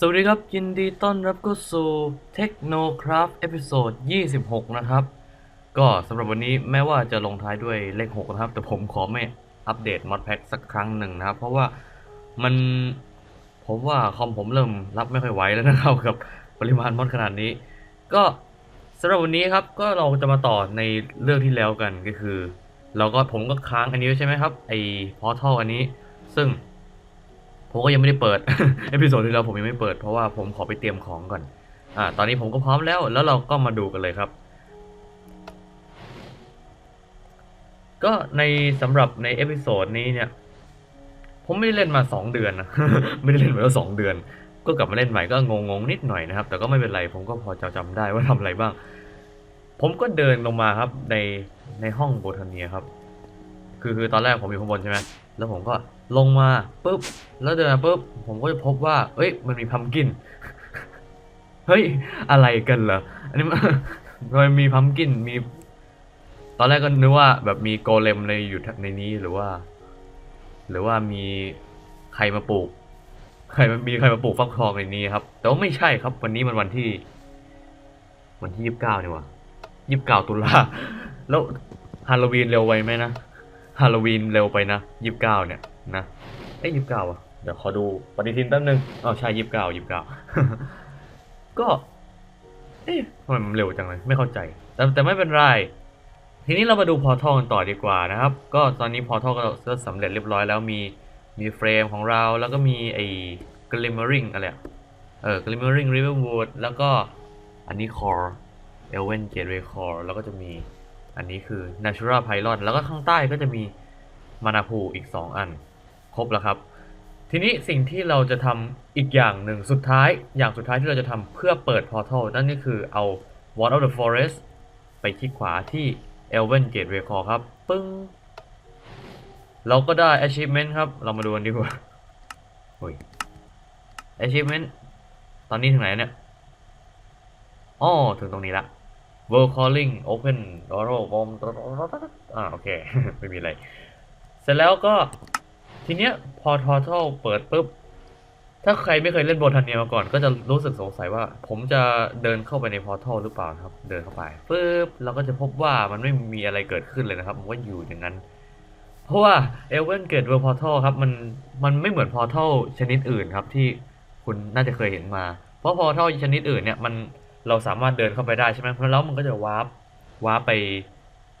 สวัสดีครับ ยินดีต้อนรับเข้าสู่ Technocraft เอพิโซด26 นะครับ ก็สำหรับวันนี้แม้ว่าจะลงท้ายด้วยเลข 6 นะครับ แต่ผมขอไม่อัปเดต Mod Pack สักครั้งหนึ่งนะครับ เพราะว่ามันผมว่าคอมผมเริ่มรับไม่ค่อยไหวแล้วนะครับ กับปริมาณมอดขนาดนี้ ก็สำหรับวันนี้ครับก็เราจะมาต่อในเรื่องที่แล้วกันก็คือ เราก็ผมก็ค้างอันนี้ใช่ไหมครับไอ้พอทัลอันนี้ ซึ่ง ผมก็ยังไม่ได้เปิดเอพิโซดที่แล้วผมยังไม่เปิดเพราะว่าผมขอไปเตรียมของก่อน อ่า ตอนนี้ผมก็พร้อมแล้ว แล้วเราก็มาดูกันเลยครับ ก็ในสำหรับในเอพิโซดนี้เนี่ย ผมไม่ได้เล่นมาสองเดือนนะ ไม่ได้เล่นมาแล้วสองเดือน ก็กลับมาเล่นใหม่ก็งงๆนิดหน่อยนะครับ แต่ก็ไม่เป็นไร ผมก็พอจะจำได้ว่าทำอะไรบ้าง ผมก็เดินลงมาครับในในห้องโบทาเนียครับ คือคือตอนแรกผมอยู่ข้างบนใช่ไหม แล้วผมก็ลงมาปุ๊บ แล้วเดินมาปุ๊บ ผมก็จะพบว่า เอ้ย มันมีพัมกิน เฮ้ย อะไรกันเหรอ อันนี้มันมีพัมกิน มี ตอนแรกก็นึกว่าแบบมีโกเลมในอยู่ในนี้หรือว่า หรือว่ามีใครมาปลูก ใครมามีใครมาปลูกฟักทองในนี้ครับ แต่ว่าไม่ใช่ครับ วันนี้มันวันที่ วันที่ยี่สิบเก้านี่หว่ายี่สิบเก้าตุลา แล้วฮาโลวีนเร็วไปไหมนะ ฮาโลวีนเร็วไปนะยี่สิบเก้าเนี่ยนะเอ้ยยี่สิบเก้าอะเดี๋ยวขอดูปฏิทินแป๊บนึงอ๋อใช่ยี่สิบเก้ายี่สิบเก้าก็เอ๊ะทำไมมันเร็วจังเลยไม่เข้าใจ แต่แต่ไม่เป็นไร ทีนี้เรามาดูพอทัลกันต่อดีกว่านะครับ ก็ตอนนี้พอทัลก็สำเร็จเรียบร้อยแล้วมีมีเฟรมของเราแล้วก็มีไอ้ glimmering อะไรเออ glimmering riverwood แล้วก็อันนี้ core elven gateway core แล้วก็จะมี อันนี้คือ natural pylon แล้วก็ข้างใต้ก็จะมีมานาพูอีก 2 อัน ครบแล้วครับ ทีนี้สิ่งที่เราจะทำอีกอย่างหนึ่งสุดท้าย อย่างสุดท้ายที่เราจะทำเพื่อเปิดพอร์ทัลนั่นก็คือเอา Wall of the Forest ไปคลิกขวาที่ Elven Gateway Core ครับ ปึ้ง เราก็ได้ achievement ครับ เรามาดูกันดีกว่าโอ้ย achievement ตอนนี้ถึงไหนเนี่ยอ๋อถึงตรงนี้ละ World Calling Open Door Bomb อ่าโอเค ไม่มีอะไร เสร็จแล้วก็ทีเนี้ยพอ Portal เปิดปุ๊บ ถ้าใครไม่เคยเล่นโบทาเนียมาก่อน ก็จะรู้สึกสงสัยว่า ผมจะเดินเข้าไปในพอร์ทัลหรือเปล่าครับ เดินเข้าไปปุ๊บเราก็จะพบว่ามันไม่มีอะไรเกิดขึ้นเลยนะครับ มันก็อยู่อย่างนั้น เพราะว่าเอเวนเกิดเวอร์พอร์ทัลครับ มันมันไม่เหมือนพอร์ทัลชนิดอื่นครับที่คุณน่าจะเคยเห็นมา เพราะพอร์ทัลชนิดอื่นเนี่ยมัน เราสามารถเดินเข้าไปได้ใช่ไหมเพราะแล้วมันก็จะวาร์ปวาร์ปไป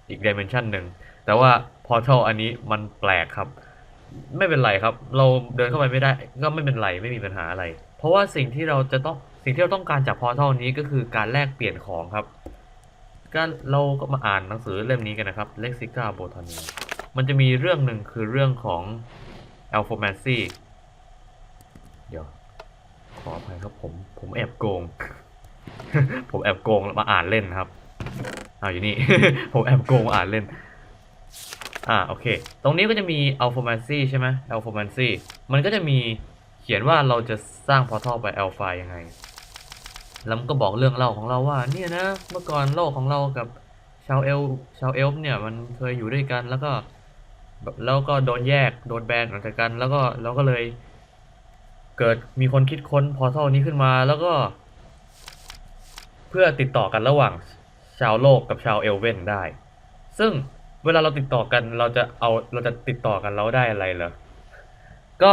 อีกดิเมนชันหนึ่งแต่ว่าพอร์ทัลอันนี้มันแปลกครับ ไม่เป็นไรครับ เราเดินเข้าไปไม่ได้ ก็ไม่เป็นไรไม่มีปัญหาอะไร เพราะว่าสิ่งที่เราจะต้องสิ่งที่เราต้องการจากพอร์ทัลนี้ก็คือการแลกเปลี่ยนของครับก็เราก็มาอ่านหนังสือเล่มนี้กันนะครับ Lexica Botany มันจะมีเรื่องหนึ่งคือเรื่องของ a l p h a m a n c y เดี๋ยวขออภัยครับผม ผมแอบโกง ผมแอบโกงมาอ่านเล่นครับอ้าวอยู่นี่ ผมแอบโกงมาอ่านเล่น อ่าโอเค ตรงนี้ก็จะมี a l p h a m a n c y ใช่ไหม a l p h a m a n c y มันก็จะมีเขียนว่าเราจะสร้างพอร์ทัลไป Alpha ยังไง แล้วมันก็บอกเรื่องเล่าของเราว่า เนี่ยนะ เมื่อก่อนโลกของเรากับชาวเอลชาวเอลฟ์เนี่ยมันเคยอยู่ด้วยกันแล้วก็แล้วก็โดนแยกโดนแบนออกจากกัน แล้วก็เราก็เลย เกิดมีคนคิดค้นพอร์ทัลนี้ขึ้นมาแล้วก็ พื่อติดต่อกันระหว่างชาวโลกกับชาวเอลเวนได้ ซึ่งเวลาเราติดต่อกันเราจะเอาเราจะติดต่อกันเราได้อะไรเหรอ ก็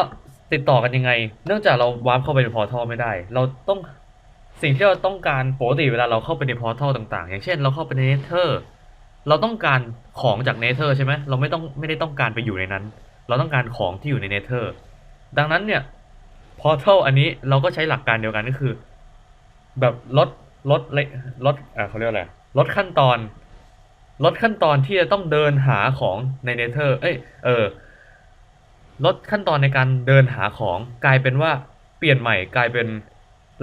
ติดต่อกันยังไง เนื่องจากเราวาร์ปเข้าไปในพอร์ทัลไม่ได้ เราต้องสิ่งที่เราต้องการปกติเวลาเราเข้าไปในพอร์ทัลต่างๆ อย่างเช่น เราเข้าไปในเนเธอร์ เราต้องการของจากเนเธอร์ใช่ไหมเราไม่ต้องไม่ได้ต้องการไปอยู่ในนั้น เราต้องการของที่อยู่ในเนเธอร์ ดังนั้นเนี่ยพอร์ทัลอันนี้เราก็ใช้หลักการเดียวกันก็คือ แบบลด ลดเลยลดอ่าเขาเรียกอะไรลดขั้นตอน ลดขั้นตอนที่จะต้องเดินหาของในเนเธอร์เอ้ยเออลดขั้นตอนในการเดินหาของกลายเป็นว่าเปลี่ยนใหม่กลายเป็น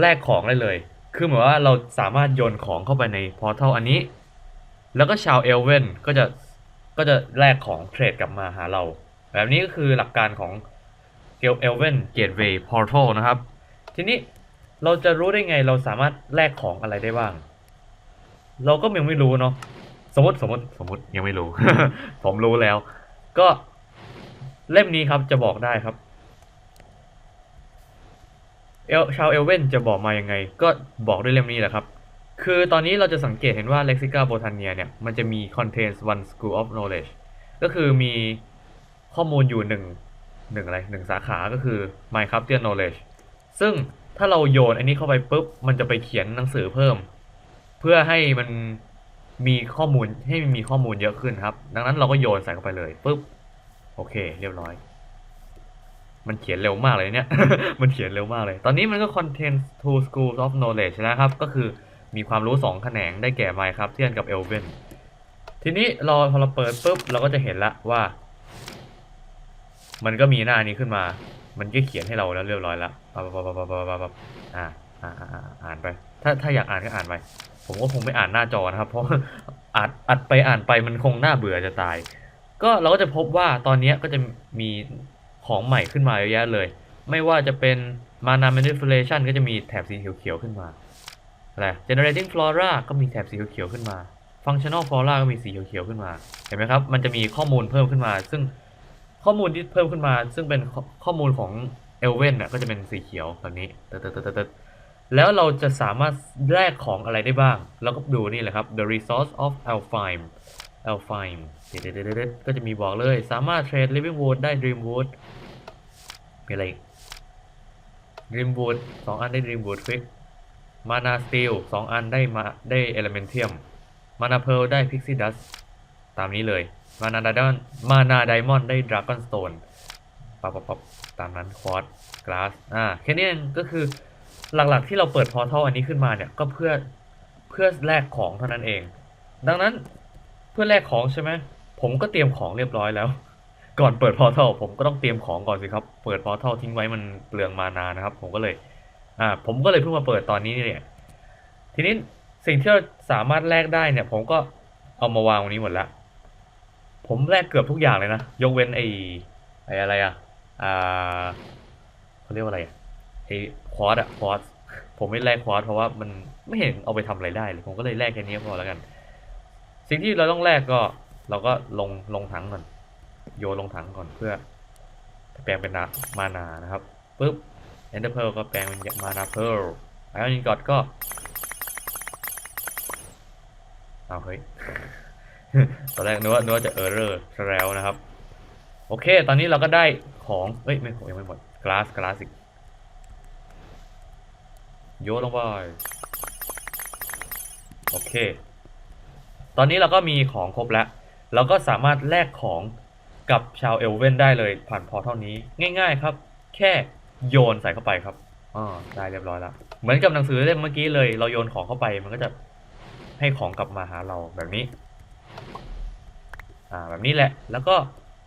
แลกของได้เลย คือเหมือนว่าเราสามารถโยนของเข้าไปในพอร์ทัลอันนี้ แล้วก็ชาวเอลเวนก็จะก็จะแลกของเทรดกลับมาหาเรา แบบนี้ก็คือหลักการของเอลเวนเกตเวย์พอร์ทัลนะครับ ทีนี้ เราจะรู้ได้ไงเราสามารถแลกของอะไรได้บ้าง เราก็ยังไม่รู้เนาะสมมติสมมติสมมติยังไม่รู้ ผมรู้แล้ว ก็เล่มนี้ครับจะบอกได้ครับเอลชาวเอลเวนจะบอกมายังไง ก็บอกด้วยเล่มนี้แหละครับ คือตอนนี้เราจะสังเกตเห็นว่า Lexica Botania เนี่ย มันจะมี contains one school of knowledge ก็คือมีข้อมูลอยู่หนึ่งหนึ่งอะไรหนึ่งสาขาก็คือ Minecraft knowledge ซึ่ง ถ้าเราโยนอันนี้เข้าไปปุ๊บ มันจะไปเขียนหนังสือเพิ่ม เพื่อให้มันมีข้อมูลให้มันมีข้อมูลเยอะขึ้นครับ ดังนั้นเราก็โยนใส่เข้าไปเลยปุ๊บโอเค เรียบร้อย มันเขียนเร็วมากเลยเนี่ย มันเขียนเร็วมากเลย ตอนนี้มันก็ contain two schools of knowledge แล้วครับ ก็คือมีความรู้สองแขนงได้แก่ Minecraftian กับ Elven ทีนี้เราพอเราเปิดปุ๊บเราก็จะเห็นละว่า มันก็มีหน้านี้ขึ้นมา มันก็เขียนให้เราแล้วเรียบร้อยแล้วปั๊บปั๊บปั๊บปั๊บปั๊บปั๊บอ่าอ่าอ่าอ่าอ่านไป ถ้าถ้าอยากอ่านก็อ่านไป ผมก็คงไม่อ่านหน้าจอนะครับ เพราะอัดอัดไปอ่านไปมันคงน่าเบื่อจะตาย ก็เราก็จะพบว่าตอนนี้ก็จะมีของใหม่ขึ้นมาเยอะแยะเลย ไม่ว่าจะเป็น mana manipulation ก็จะมีแถบสีเขียวๆขึ้นมาอะไร generating flora ก็มีแถบสีเขียวๆขึ้นมา functional flora ก็มีสีเขียวๆขึ้นมา เห็นไหมครับ มันจะมีข้อมูลเพิ่มขึ้นมา ซึ่ง ข้อมูลที่เพิ่มขึ้นมา ซึ่งเป็นข้อมูลของ Elven น่ะก็จะเป็นสีเขียวแบบนี้ตึ๊ดตึ๊ดตึ๊ดตึ๊ดแล้วเราจะสามารถแลกของอะไรได้บ้าง แล้วก็ดูนี่แหละครับ the resource of alfheim alfheim เด็ดๆๆๆก็จะมีบอกเลย สามารถเทรด living wood ได้ dream wood มีอะไรอีก dream wood สองอันได้ dream wood quick mana steel สองอันได้มาได้ elementium mana pearl ได้ pixie dust ตามนี้เลย mana diamond mana diamond ได้ dragon stone ปับปับปบตามนั้น quartz glass อ่าแค่นี้เองก็คือหลักๆที่เราเปิดพอร์ทัลอันนี้ขึ้นมาเนี่ย ก็เพื่อเพื่อแลกของเท่านั้นเอง ดังนั้นเพื่อแลกของใช่ไหมผมก็เตรียมของเรียบร้อยแล้ว ก่อนเปิดพอร์ทัลผมก็ต้องเตรียมของก่อนสิครับ เปิดพอร์ทัลทิ้งไว้มันเปลืองมานานะครับ ผมก็เลยอ่าผมก็เลยเพิ่งมาเปิดตอนนี้เนี่ยทีนี้สิ่งที่เราสามารถแลกได้เนี่ย ผมก็เอามาวางตรงนี้หมดแล้ว ผมแลกเกือบทุกอย่างเลยนะ ยกเว้นไอ้ไอ้อะไรอะอ่าเขาเรียกว่าอะไรอะไอ้ควอตอะควอตผมไม่แลกควอตเพราะว่ามันไม่เห็นเอาไปทำอะไรได้เลยผมก็เลยแลกแค่นี้พอแล้วกัน สิ่งที่เราต้องแลกก็เราก็ลงลงถังก่อน โยนลงถังก่อนเพื่อแปลงเป็นนามานานะครับปุ๊บเอนเดอร์เพลก็แปลงเป็นมานาเพลไอออนินกอดก็เอาเฮ้ย ตอนแรกนึกว่านึกว่าจะเออร์เรอร์แล้วนะครับ โอเค ตอนนี้เราก็ได้ของเอ้ยไม่ยังไม่หมดกลาสกลาสอีกโยนลงไปโอเค ตอนนี้เราก็มีของครบแล้ว เราก็สามารถแลกของกับชาวเอลเวนได้เลยผ่านพอเท่านี้ง่าย ๆ ครับ แค่โยนใส่เข้าไปครับอ่าได้เรียบร้อยแล้วเหมือนกับหนังสือเล่มเมื่อกี้เลย เราโยนของเข้าไปมันก็จะให้ของกลับมาหาเราแบบนี้ อ่าแบบนี้แหละ แล้วก็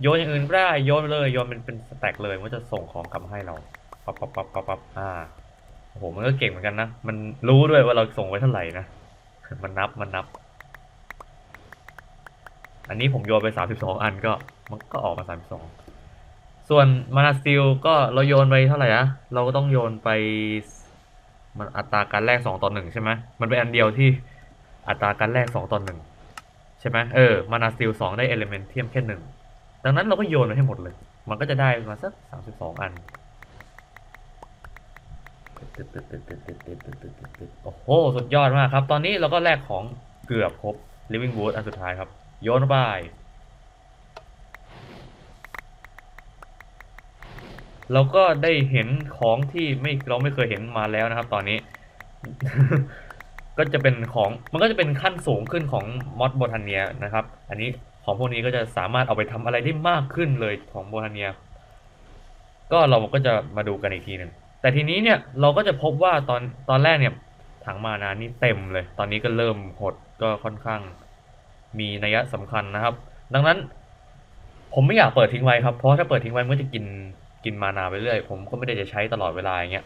โยนอย่างอื่นก็ได้โยนเลยโยนเป็นเป็นสแต็กเลยมันจะส่งของกลับให้เราปั๊บปั๊บปั๊บปั๊บปั๊บอ่าโอ้โหมันก็เก่งเหมือนกันนะ มันรู้ด้วยว่าเราส่งไว้เท่าไหร่นะ มันนับมันนับ อันนี้ผมโยนไป 32 อันก็มันก็ออกมา 32 ส่วนมานาสติลก็เราโยนไปเท่าไหร่นะเราก็ต้องโยนไป มันอัตราการแลก2ต่อ1ใช่ไหมมันเป็นอันเดียวที่อัตราการแลก2ต่อ1 ใช่ไหมเออมานาสติล2ได้เอลิเมนเทียมแค่หนึ่งดังนั้นเราก็โยนไปให้หมดเลย มันก็จะได้มาสัก32อันโอ้โห สุดยอดมากครับ ตอนนี้เราก็แลกของเกือบครบ living wood อันสุดท้ายครับ โยนเข้าไป เราก็ได้เห็นของที่ไม่เราไม่เคยเห็นมาแล้วนะครับ ตอนนี้ ก็จะเป็นของมันก็จะเป็นขั้นสูงขึ้นของมอดโบทาเนียนะครับ อันนี้ของพวกนี้ก็จะสามารถเอาไปทำอะไรได้มากขึ้นเลยของโบทาเนีย ก็เราก็จะมาดูกันอีกทีหนึ่งแต่ทีนี้เนี่ยเราก็จะพบว่าตอนตอนแรกเนี่ยถังมานานี่เต็มเลย ตอนนี้ก็เริ่มหดก็ค่อนข้างมีนัยสำคัญนะครับ ดังนั้น ผมไม่อยากเปิดทิ้งไว้ครับเพราะถ้าเปิดทิ้งไว้มันก็จะกินกินมานาไปเรื่อยผมก็ไม่ได้จะใช้ตลอดเวลาอย่างเงี้ย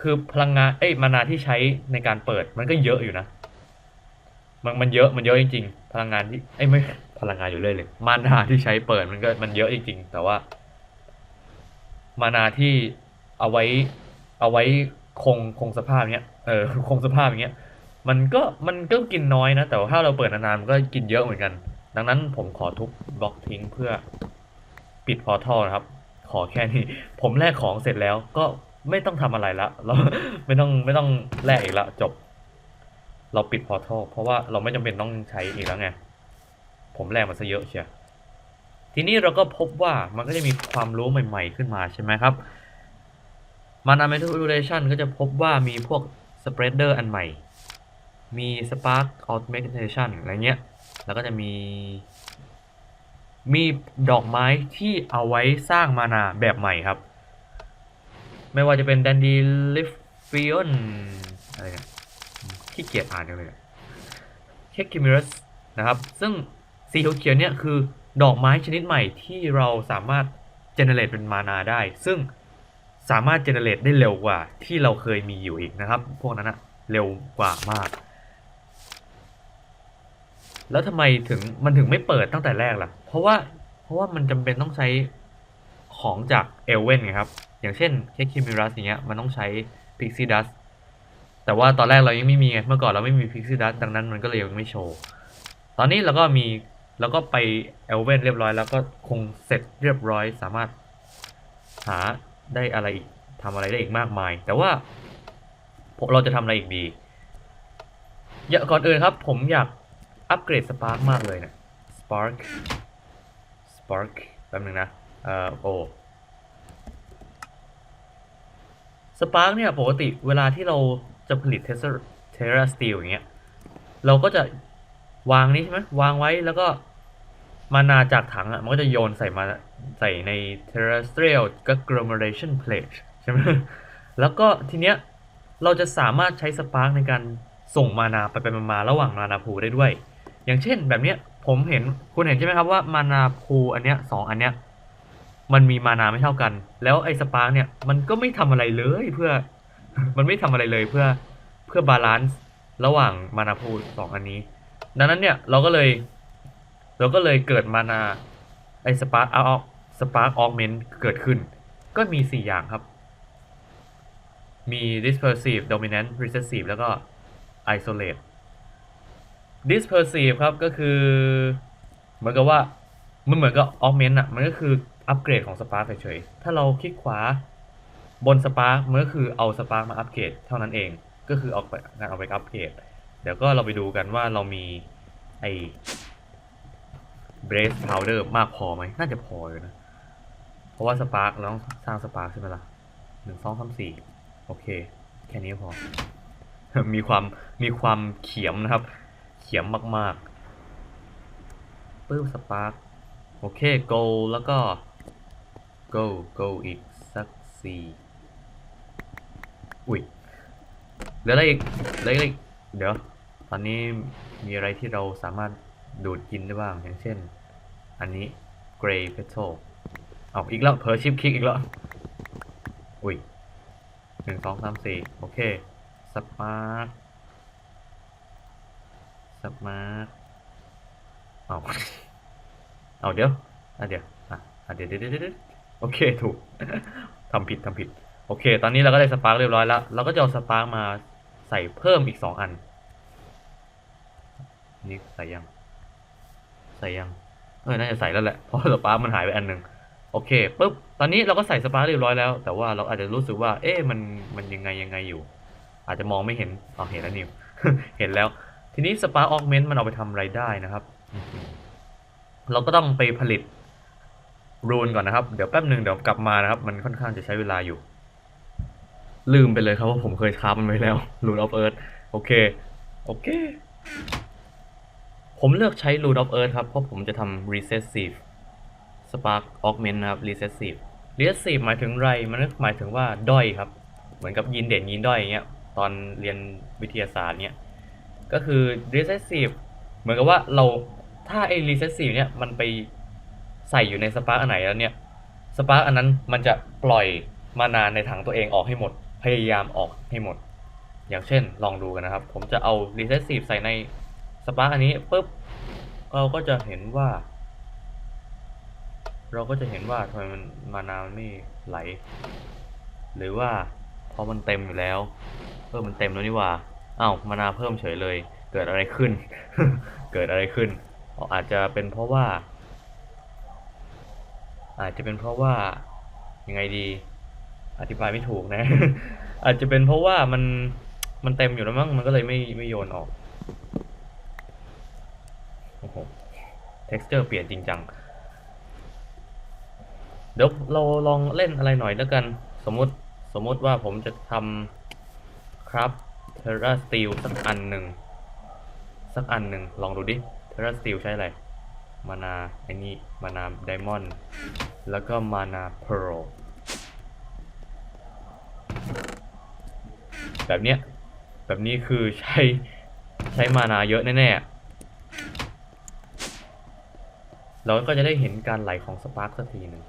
คือพลังงาน เอ้ยมานาที่ใช้ในการเปิดมันก็เยอะอยู่นะ มันมันเยอะมันเยอะจริง ๆ พลังงานที่เอ้ยไม่พลังงานอยู่เรื่อยเลย มานาที่ใช้เปิดมันก็มันเยอะจริง ๆ แต่ว่า มานาที่เอาไว้ เอาไว้คงคงสภาพเนี้ย เออคงสภาพอย่างเงี้ย มันก็มันก็กินน้อยนะ แต่ว่าถ้าเราเปิดนานๆมันก็กินเยอะเหมือนกัน ดังนั้นผมขอทุบบล็อกทิ้งเพื่อปิดพอร์ทัลนะครับ ขอแค่นี้ ผมแลกของเสร็จแล้วก็ ไม่ต้องทำอะไรละ เราไม่ต้องไม่ต้องแลกอีกละ จบ เราปิดพอร์ทัลเพราะว่าเราไม่จำเป็นต้องใช้อีกแล้วไง ผมแลกมาซะเยอะเชียวทีนี้เราก็พบว่ามันก็จะมีความรู้ใหม่ๆขึ้นมาใช่ไหมครับ มัน a manipulation ก็จะพบว่ามีพวก spreader อันใหม่ มี spark automation อะไรเงี้ย แล้วก็จะมี มีดอกไม้ที่เอาไว้สร้างมานาแบบใหม่ครับ ไม่ว่าจะเป็น dandelion ออนอะไรเนี่ยขี้เกียจอ่านจังเลยอะเ e ค i m i r u s นะครับ ซึ่งสีเขียวเนี่ยคือดอกไม้ชนิดใหม่ที่เราสามารถเจเนเรตเป็นมานาได้ ซึ่งสามารถเจเนเรตได้เร็วกว่าที่เราเคยมีอยู่อีกนะครับ พวกนั้นอะเร็วกว่ามาก แล้วทำไมถึงมันถึงไม่เปิดตั้งแต่แรกล่ะ เพราะว่าเพราะว่ามันจำเป็นต้องใช้ของจากเอลเว่นไงครับ อย่างเช่นเ e ค i m i r u s อย่างเงี้ยมันต้องใช้ Pixie Dust แต่ว่าตอนแรกเรายังไม่มีไงเมื่อก่อนเราไม่มี Pixie Dust ดังนั้นมันก็เลยยังไม่โชว์ ตอนนี้เราก็มีเราก็ไปเอลเวนเรียบร้อยแล้วก็คงเสร็จเรียบร้อยสามารถหาได้อะไรอีกทำอะไรได้อีกมากมาย แต่ว่าพวกเราจะทำอะไรอีกดีอย่าก่อนอื่นครับ ผมอยากอัปเกรด Spark มากเลยเนะ Spark Spark แป๊บนึงนะเอ่อโอ้ Spark เนี่ยปกติเวลาที่เราจะผลิต Terra Terra Steel อย่างเงี้ยเราก็จะวางนี้ใช่ไหมวางไว้แล้วก็มานาจากถังอะมันก็จะโยนใส่มาใส่ใน terrestrial agglomeration plate ใช่ไหมแล้วก็ทีเนี้ยเราจะสามารถใช้สปาร์กในการส่งมานาไปไปมาๆระหว่างมานาพูได้ด้วย อย่างเช่นแบบเนี้ยผมเห็นคุณเห็นใช่ไหมครับว่ามานาพูอันเนี้ยสองอันเนี้ย มันมีมานาไม่เท่ากัน แล้วไอ้สปาร์กเนี่ยมันก็ไม่ทำอะไรเลยเพื่อ มันไม่ทำอะไรเลยเพื่อเพื่อบาลานซ์ระหว่างมานาพูสองอันนี้ ดังนั้นเนี่ยเราก็เลย เราก็เลยเกิดมานาไอ้สปาร์กเอาสปาร์กออกเมนต์เกิดขึ้น ก็มี 4 อย่างครับ มี dispersive dominant recessive แล้วก็ isolate dispersive ครับก็คือ เหมือนกับว่า มันเหมือนกับ augment อะมันก็คือ อัปเกรดของสปาร์กเฉยๆ ถ้าเราคลิกขวาบนสปาร์กมันก็คือเอาสปาร์กมาอัปเกรดเท่านั้นเอง ก็คือเอาไปงานเอาไปอัปเกรด เดี๋ยวก็เราไปดูกันว่าเรามีไอ้ brace powder มากพอไหม น่าจะพออยู่นะ เพราะว่าสปาร์กเราต้องสร้างสปาร์กใช่ไหมล่ะหนึ่งสองสามสี่โอเค แค่นี้พอ มีความมีความเขียมนะครับ เขียมมากๆปื้มสปาร์กโอเค go แล้วก็ go go อีกสักสี่อุ้ยเหลืออะไรอีกเหลืออะไรเดี๋ยว ตอนนี้มีอะไรที่เราสามารถดูดกินได้บ้าง อย่างเช่น อันนี้ Grey Petal เอาอีกแล้วเพอชิปคิกอีกแล้ว อุ้ยหนึ่งสองสามสี่โอเคสปาร์คสปาร์คเอาเอาเดี๋ยวอะเดี๋ยวอะอะเดี๋ยวเดี๋ยวเดี๋ยวเดี๋ยว โอเคถูก ทำผิดทำผิด โอเค ตอนนี้เราก็ได้สปาร์คเรียบร้อยแล้ว เราก็จะเอาสปาร์คมาใส่เพิ่มอีกสองอัน นี่ใส่ยัง ใส่ยัง เออน่าจะใส่แล้วแหละ เพราะสปาร์คมันหายไปอันหนึ่งโอเคปุ๊บ ตอนนี้เราก็ใส่สปาร์คเรียบร้อยแล้ว แต่ว่าเราอาจจะรู้สึกว่า เอ๊ะมัน มันยังไงยังไงอยู่ อาจจะมองไม่เห็นอ๋อเห็นแล้วนิว เห็นแล้ว ทีนี้สปาร์คออกเมนต์มันเอาไปทำอะไรได้นะครับ เราก็ต้องไปผลิต รูนก่อนนะครับ เดี๋ยวแป๊บหนึ่งเดี๋ยวกลับมานะครับ มันค่อนข้างจะใช้เวลาอยู่ ลืมไปเลยครับว่าผมเคยคราฟมันไว้แล้วรูนออฟเอิร์ธโอเค โอเค ผมเลือกใช้ Root of Earth ครับ เพราะผมจะทำ recessive spark augment นะครับ recessive recessive หมายถึงไร มันก็หมายถึงว่าด้อยครับ เหมือนกับยินเด่นยินด้อยอย่างเงี้ย ตอนเรียนวิทยาศาสตร์เนี้ย ก็คือ recessive เหมือนกับว่าเราถ้าไอ้ recessive เนี่ยมันไป ใส่อยู่ใน spark อันไหนแล้วเนี่ย spark อันนั้นมันจะปล่อยมานานในถังตัวเองออกให้หมด พยายามออกให้หมด อย่างเช่นลองดูกันนะครับ ผมจะเอา recessive ใส่ในสปาร์กอันนี้ปุ๊บเราก็จะเห็นว่า เราก็จะเห็นว่าทำไมมันมานามันไม่ไหล หรือว่าพอมันเต็มอยู่แล้วเออมันเต็มแล้วนี่ว่าอ้าวมานาเพิ่มเฉยเลย เกิดอะไรขึ้น เกิดอะไรขึ้นอาจจะเป็นเพราะว่า อาจจะเป็นเพราะว่ายังไงดี อธิบายไม่ถูกนะ อาจจะเป็นเพราะว่ามันมันเต็มอยู่แล้วมั้งมันก็เลยไม่ไม่โยนออกโอ้โห texture เปลี่ยนจริงจังเดี๋ยวเราลองเล่นอะไรหน่อยแล้วกัน สมมติสมมติว่าผมจะทำครับเทราสตีลสักอันหนึ่ง สักอันหนึ่งลองดูดิเทราสตีลใช้อะไร มานาไอ้นี่ มานาไดมอนด์ แล้วก็มานาเพร์ลแบบเนี้ย แบบนี้คือใช้ใช้มานาเยอะแน่ๆ เราก็จะได้เห็นการไหลของสปาร์คสักทีหนึ่ง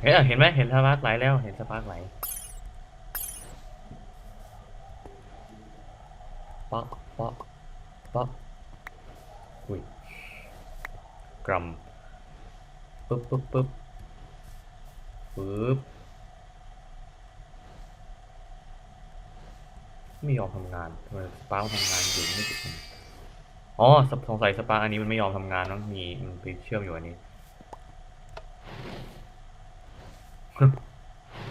เห็นอะเห็นไหมเห็นสปาร์คไหลแล้วเห็นสปาร์คไหลป๊อกป๊อกป๊อก กรัมปึ๊บปึ๊บปึ๊บปึ๊บไม่ยอมทำงานทำไมสปาร์ทำงานอยู่ไม่ติดกันอ๋อสงสัยสปาร์อันนี้มันไม่ยอมทำงานต้องมีมันไปเชื่อมอยู่อันนี้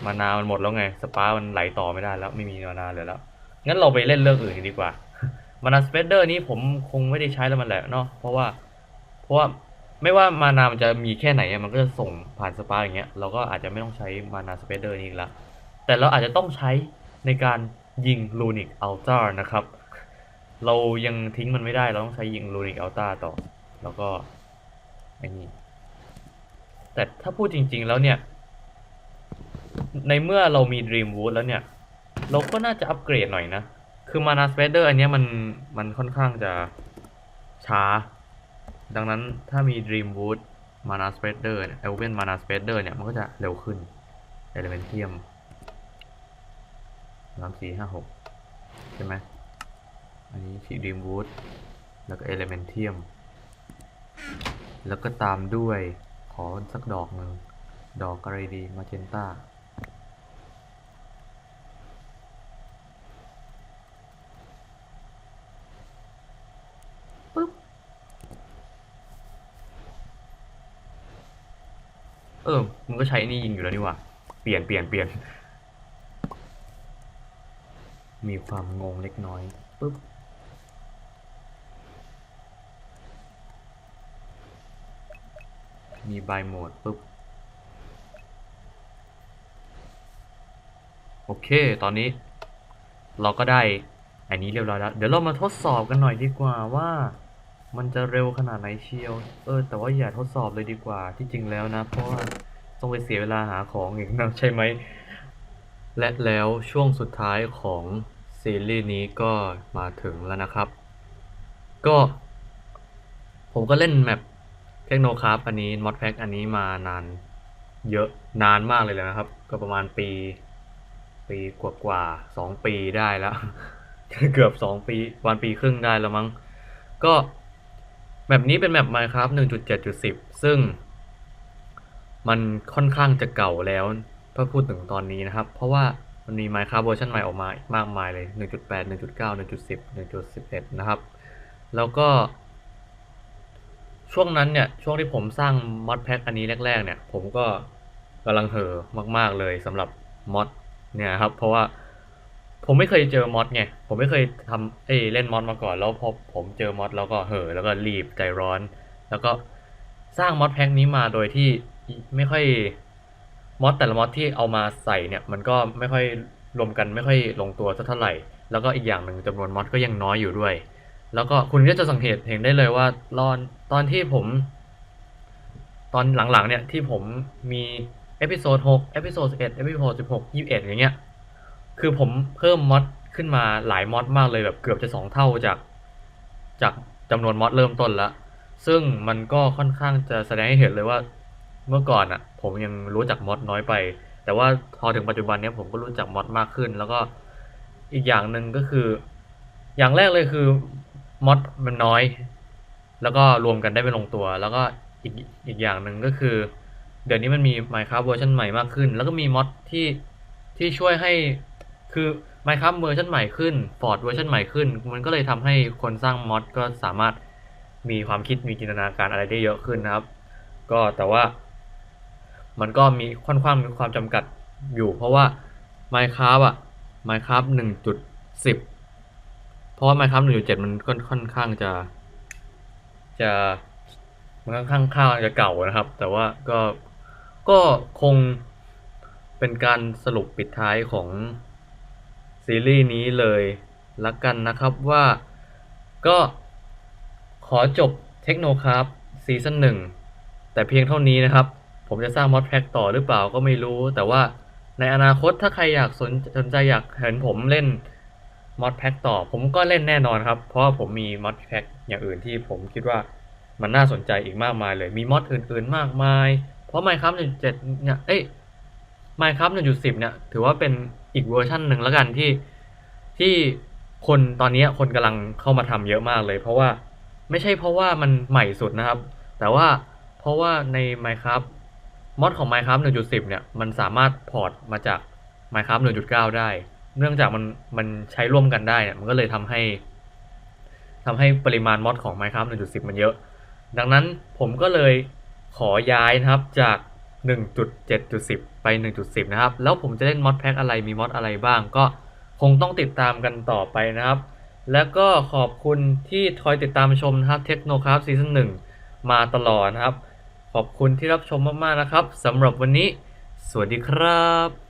มานามันหมดแล้วไง สปาร์มันไหลต่อไม่ได้แล้ว ไม่มีมานาเหลือแล้ว งั้นเราไปเล่นเรื่องอื่นกันดีกว่ามานาสเปเดอร์นี้ผมคงไม่ได้ใช้แล้วมันแหละเนาะเพราะว่า เพราะว่า ไม่ว่ามานามันจะมีแค่ไหนอะมันก็จะส่งผ่านสปาร์อย่างเงี้ยเราก็อาจจะไม่ต้องใช้มานาสเปเดอร์นี้อีกละแต่เราอาจจะต้องใช้ในการยิงลูนิกอัลต a นะครับ เรายังทิ้งมันไม่ได้เราต้องใช้ยิงลูนิกอัลต a ต่อ แล้วก็ไอ้นี่แต่ถ้าพูดจริง ๆแล้วเนี่ย ในเมื่อเรามี Dreamwood แล้วเนี่ย เราก็น่าจะอัปเกรดหน่อยนะ คือ Mana Spreader อันเนี้ยมันมันค่อนข้างจะช้า ดังนั้นถ้ามี Dreamwood Mana Spreader เนี่ย Elven Mana Spreader เนี่ย มันก็จะเร็วขึ้น Elementium สามสี่ห้าหกใช่ไหม อันนี้ที่ Dreamwood แล้วก็ Elementium แล้วก็ตามด้วยขอสักดอกหนึ่ง ดอกอะไรดี มาเจนต้า ออมึงก็ใช้ไอ้นี่ยิงอยู่แล้วนี่ว่าเปลี่ยนเปลี่ยนเปลี่ยน มีความงงเล็กน้อยปึ๊บมีบายโหมดปึ๊บ โอเค ตอนนี้ เราก็ได้อันนี้เรียบร้อยแล้ว เดี๋ยวเรามาทดสอบกันหน่อยดีกว่าว่า มันจะเร็วขนาดไหนเชียว เออ แต่ว่าอย่าทดสอบเลยดีกว่าที่จริงแล้วนะ เพราะว่าต้องไปเสียเวลาหาของอีกนะใช่ไหม และแล้วช่วงสุดท้ายของซีรีส์นี้ก็มาถึงแล้วนะครับ ก็ ผมก็เล่นแมปเทคโนคราฟอันนี้มอดแพ็กอันนี้มานานเยอะนานมากเลยแหละนะครับ ก็ประมาณปี ปีกว่ากว่าสองปีได้แล้ว เกือบสองปีวันปีครึ่งได้แล้วมั้ง ก็ แมปนี้เป็นแมป Minecraft 1.7.10 ซึ่ง มันค่อนข้างจะเก่าแล้วถ้าพูดถึงตอนนี้นะครับ เพราะว่ามันมี Minecraft เวอร์ชันใหม่ออกมาอีกมากมายเลย 1.8 1.9 1.10 1.11 นะครับ แล้วก็ ช่วงนั้นเนี่ย ช่วงที่ผมสร้างมอดแพ็กอันนี้แรก ๆ เนี่ย ผมก็กำลังเห่อมาก ๆ เลยสำหรับมอดเนี่ยครับ เพราะว่า ผมไม่เคยเจอมอดไง ผมไม่เคยทำเอ้ยเล่นมอดมาก่อน แล้วพอผมเจอมอดแล้วก็เห่อแล้วก็รีบใจร้อน แล้วก็สร้างมอดแพ็กนี้มาโดยที่ไม่ค่อยมอดแต่ละมอดที่เอามาใส่เนี่ย มันก็ไม่ค่อยรวมกันไม่ค่อยลงตัวสักเท่าไหร่ แล้วก็อีกอย่างหนึ่งจำนวนมอดก็ยังน้อยอยู่ด้วย แล้วก็คุณก็จะสังเกตเห็นได้เลยว่าตอนตอนที่ผม ตอนหลังๆเนี่ยที่ผมมีเอพิโซด6เอพิโซด11เอ็ดอีพิโซด16 21อย่างเงี้ย คือผมเพิ่มมอดขึ้นมาหลายมอดมากเลยแบบเกือบจะสองเท่าจาก จากจำนวนมอดเริ่มต้นล้วซึ่งมันก็ค่อนข้างจะแสดงให้เห็นเลยว่า เมื่อก่อนอะ ผมยังรู้จักมอดน้อยไป แต่ว่าพอถึงปัจจุบันเนี้ยผมก็รู้จักมอดมากขึ้น แล้วก็อีกอย่างหนึ่งก็คือ อย่างแรกเลยคือมอดมันน้อย แล้วก็รวมกันได้ไม่ลงตัว แล้วก็อีกอีกอย่างหนึ่งก็คือ เดี๋ยวนี้มันมี Minecraft เวอร์ชันใหม่มากขึ้น แล้วก็มีมอดที่ที่ช่วยให้ คือ Minecraft เวอร์ชันใหม่ขึ้น Ford เวอร์ชันใหม่ขึ้น มันก็เลยทำให้คนสร้างมอดก็สามารถมีความคิดมีจินตนาการอะไรได้เยอะขึ้นนะครับ ก็แต่ว่า มันก็มีค่อนข้างมีความจำกัดอยู่ เพราะว่า Minecraft อะ Minecraft 1.10 เพราะว่า Minecraft 1.7 มันค่อนค่อนข้างจะ จะมันค่อนข้างข้างจะเก่านะครับ แต่ว่าก็ก็คงเป็นการสรุปปิดท้ายของ ซีรีส์นี้เลยละกันนะครับว่าก็ขอจบเทคโนคราฟซีซั่นหนึ่งแต่เพียงเท่านี้นะครับ ผมจะสร้างมอดแพ็กต่อหรือเปล่าก็ไม่รู้ แต่ว่าในอนาคตถ้าใครอยากสนสนใจอยากเห็นผมเล่นมอดแพ็กต่อ ผมก็เล่นแน่นอนครับ เพราะผมมีมอดแพ็กอย่างอื่นที่ผมคิดว่ามันน่าสนใจอีกมากมายเลยมีมอดอื่นๆมากมาย เพราะ Minecraft 1.7เนี่ยเอ้ย Minecraft 1.10เนี่ยถือว่าเป็น อีกเวอร์ชันหนึ่งแล้วกันที่ที่คนตอนนี้คนกำลังเข้ามาทำเยอะมากเลย เพราะว่าไม่ใช่เพราะว่ามันใหม่สุดนะครับ แต่ว่าเพราะว่าใน Minecraft มอดของ Minecraft 1.10 เนี่ย มันสามารถพอร์ตมาจาก Minecraft 1.9 ได้ เนื่องจากมันมันใช้ร่วมกันได้เนี่ยมันก็เลยทำให้ทำให้ปริมาณมอดของ Minecraft 1.10 มันเยอะ ดังนั้นผมก็เลยขอย้ายนะครับจาก 1.7.10 ไป 1.10 นะครับ แล้วผมจะเล่นมอดแพ็กอะไรมีมอดอะไรบ้างก็คงต้องติดตามกันต่อไปนะครับ แล้วก็ขอบคุณที่คอยติดตามชมนะครับเทคโนคราฟซีซั่น1มาตลอดนะครับ ขอบคุณที่รับชมมากๆนะครับสำหรับวันนี้ สวัสดีครับ